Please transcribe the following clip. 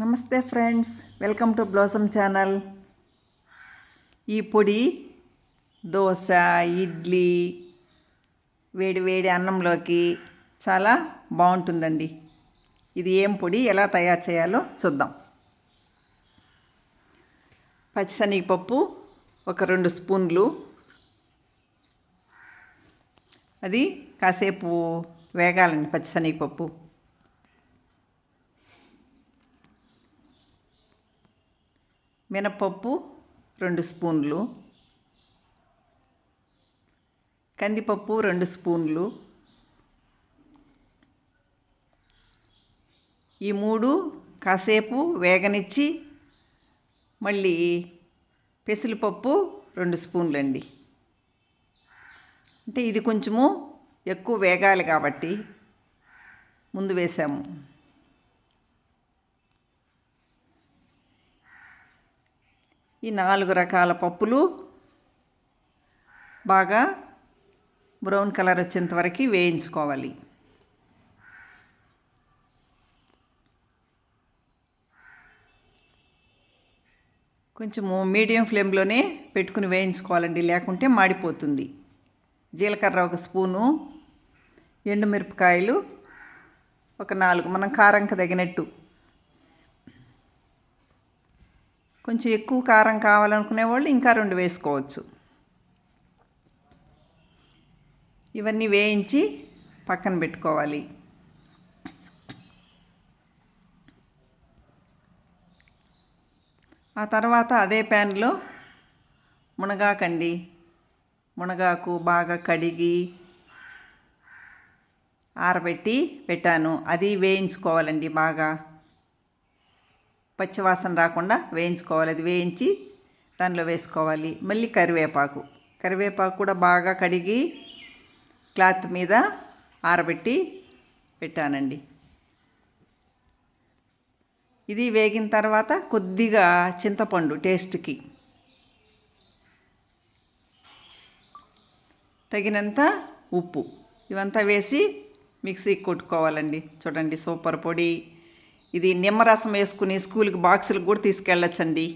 నమస్తే friends welcome to Blossom channel. ఈ పొడి దోశ ఇడ్లీ వేడి వేడి అన్నంలోకి చాలా బాగుంటుందండి. ఇది ఏం పొడి ఎలా తయారు చేయాలో చూద్దాం. పచ్చిశనగపప్పు ఒక రెండు స్పూన్లు. అది కాసేపు వేగాలండి పచ్చిశనగపప్పు మినపప్పు రెండు స్పూన్లు కందిపప్పు రెండు స్పూన్లు ఈ మూడు కాసేపు వేగనిచ్చి మళ్ళీ పెసరపప్పు రెండు స్పూన్లు అండి అంటే ఇది కొంచెము ఎక్కువ వేగాలి కాబట్టి ముందు వేసాము. ఈ నాలుగు రకాల పప్పులు బాగా బ్రౌన్ కలర్ వచ్చేంత వరకు వేయించుకోవాలి. కొంచెము మీడియం ఫ్లేమ్లోనే పెట్టుకుని వేయించుకోవాలండి లేకుంటే మాడిపోతుంది. జీలకర్ర ఒక స్పూను ఎండుమిరపకాయలు ఒక నాలుగు మనం కారంకి తగినట్టు కొంచెం ఎక్కువ కారం కావాలనుకునే వాళ్ళు ఇంకా రెండు వేసుకోవచ్చు. ఇవన్నీ వేయించి పక్కన పెట్టుకోవాలి. ఆ తర్వాత అదే ప్యాన్లో మునగాకండి. మునగాకు బాగా కడిగి ఆరబెట్టి పెట్టాను. అది వేయించుకోవాలండి బాగా. పచ్చివాసన రాకుండా వేయించుకోవాలి. అది వేయించి దానిలో వేసుకోవాలి. మళ్ళీ కరివేపాకు. కరివేపాకు కూడా బాగా కడిగి క్లాత్ మీద ఆరబెట్టి పెట్టానండి. ఇది వేగిన తర్వాత కొద్దిగా చింతపండు టేస్ట్కి తగినంత ఉప్పు. ఇవంతా వేసి మిక్సీకి కొట్టుకోవాలండి. చూడండి సూపర్ పొడి. ఇది నిమ్మరసం వేసుకుని స్కూల్కి బాక్సులకు కూడా తీసుకెళ్ళొచ్చండి.